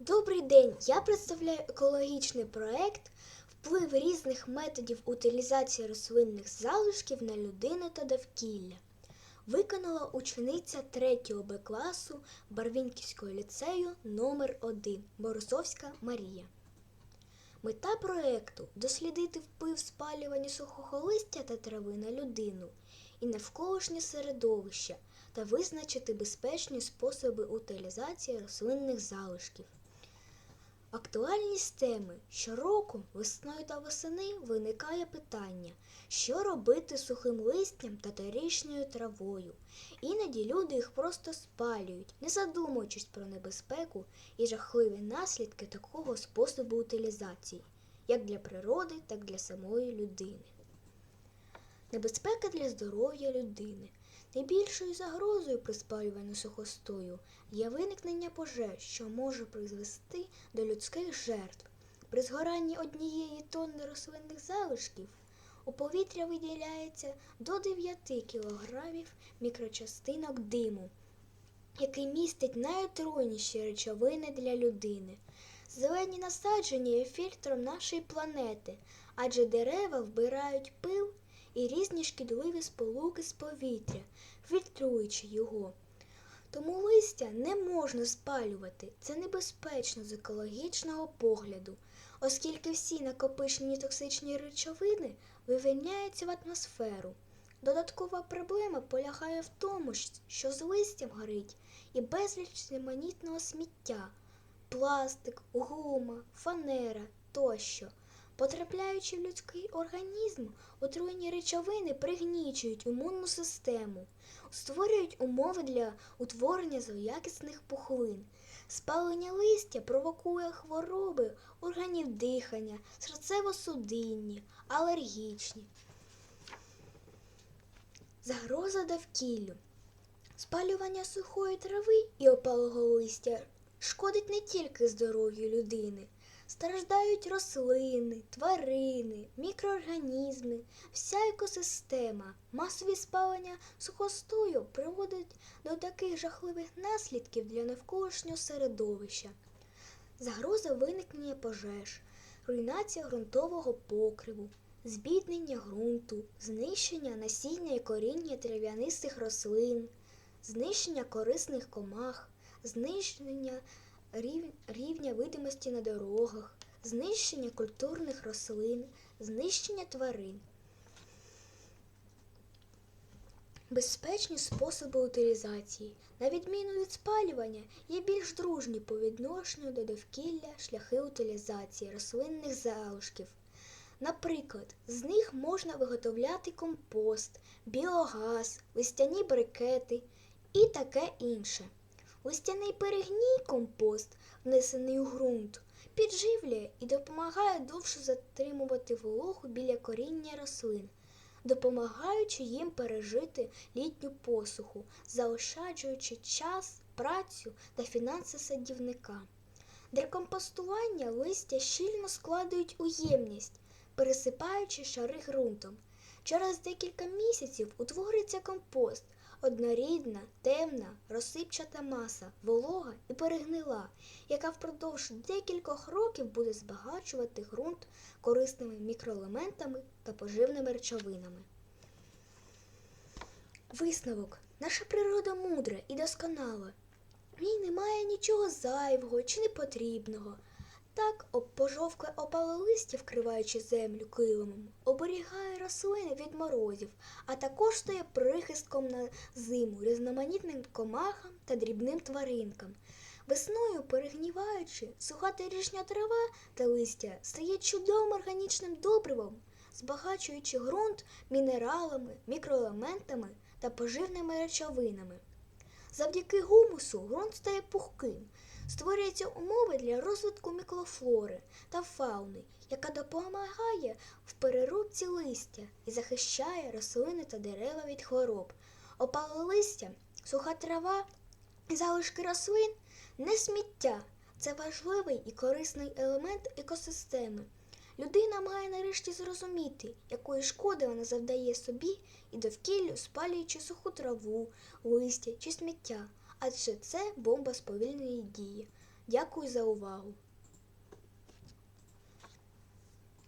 Добрий день! Я представляю екологічний проект Вплив різних методів утилізації рослинних залишків на людину та довкілля. Виконала учениця 3 Б класу Барвінківського ліцею номер 1 Борисовська Марія. Мета проекту дослідити вплив спалювання сухого листя та трави на людину і навколишнє середовище та визначити безпечні способи утилізації рослинних залишків. Актуальність теми щороку весною та восени виникає питання, що робити з сухим листям та торічною травою. Іноді люди їх просто спалюють, не задумуючись про небезпеку і жахливі наслідки такого способу утилізації, як для природи, так і для самої людини. Небезпека для здоров'я людини. Найбільшою загрозою при спалюванні сухостою є виникнення пожеж, що може призвести до людських жертв. При згоранні однієї тонни рослинних залишків у повітря виділяється до 9 кілограмів мікрочастинок диму, який містить найотруйніші речовини для людини. Зелені насадження є фільтром нашої планети, адже дерева вбирають пил і різні шкідливі сполуки з повітря, фільтруючи його. Тому листя не можна спалювати, це небезпечно з екологічного погляду, оскільки всі накопичені токсичні речовини вивільняються в атмосферу. Додаткова проблема полягає в тому, що з листям горить і безліч різноманітного сміття, пластик, гума, фанера тощо. Потрапляючи в людський організм, отруєні речовини пригнічують імунну систему, створюють умови для утворення злоякісних пухлин. Спалення листя провокує хвороби органів дихання, серцево-судинні, алергічні. Загроза довкіллю. Спалювання сухої трави і опалого листя шкодить не тільки здоров'ю людини. Страждають рослини, тварини, мікроорганізми, вся екосистема. Масові спалення сухостою приводять до таких жахливих наслідків для навколишнього середовища. Загроза виникнення пожеж, руйнація ґрунтового покриву, збіднення ґрунту, знищення насіння і коріння трав'янистих рослин, знищення корисних комах, знищення рівня видимості на дорогах, знищення культурних рослин, знищення тварин. Безпечні способи утилізації, на відміну від спалювання, є більш дружні по відношенню до довкілля шляхи утилізації рослинних залишків. Наприклад, з них можна виготовляти компост, біогаз, листяні брикети і таке інше. Листяний перегній компост, внесений у ґрунт, підживлює і допомагає довше затримувати вологу біля коріння рослин, допомагаючи їм пережити літню посуху, заощаджуючи час, працю та фінанси садівника. Для компостування листя щільно складують у ємність, пересипаючи шари ґрунтом. Через декілька місяців утворюється компост однорідна, темна, розсипчата маса, волога і перегнила, яка впродовж декількох років буде збагачувати ґрунт корисними мікроелементами та поживними речовинами. Висновок. Наша природа мудра і досконала. В ній немає нічого зайвого чи непотрібного. Так пожовкле опале листя, вкриваючи землю килимом, оберігає рослини від морозів, а також стає прихистком на зиму різноманітним комахам та дрібним тваринкам. Весною, перегніваючи, суха торішня трава та листя стає чудовим органічним добривом, збагачуючи ґрунт мінералами, мікроелементами та поживними речовинами. Завдяки гумусу ґрунт стає пухким. Створюються умови для розвитку мікрофлори та фауни, яка допомагає в переробці листя і захищає рослини та дерева від хвороб. Опале листя, суха трава і залишки рослин не сміття. Це важливий і корисний елемент екосистеми. Людина має нарешті зрозуміти, якої шкоди вона завдає собі і довкіллю, спалюючи суху траву, листя чи сміття адже це бомба сповільної дії. Дякую за увагу!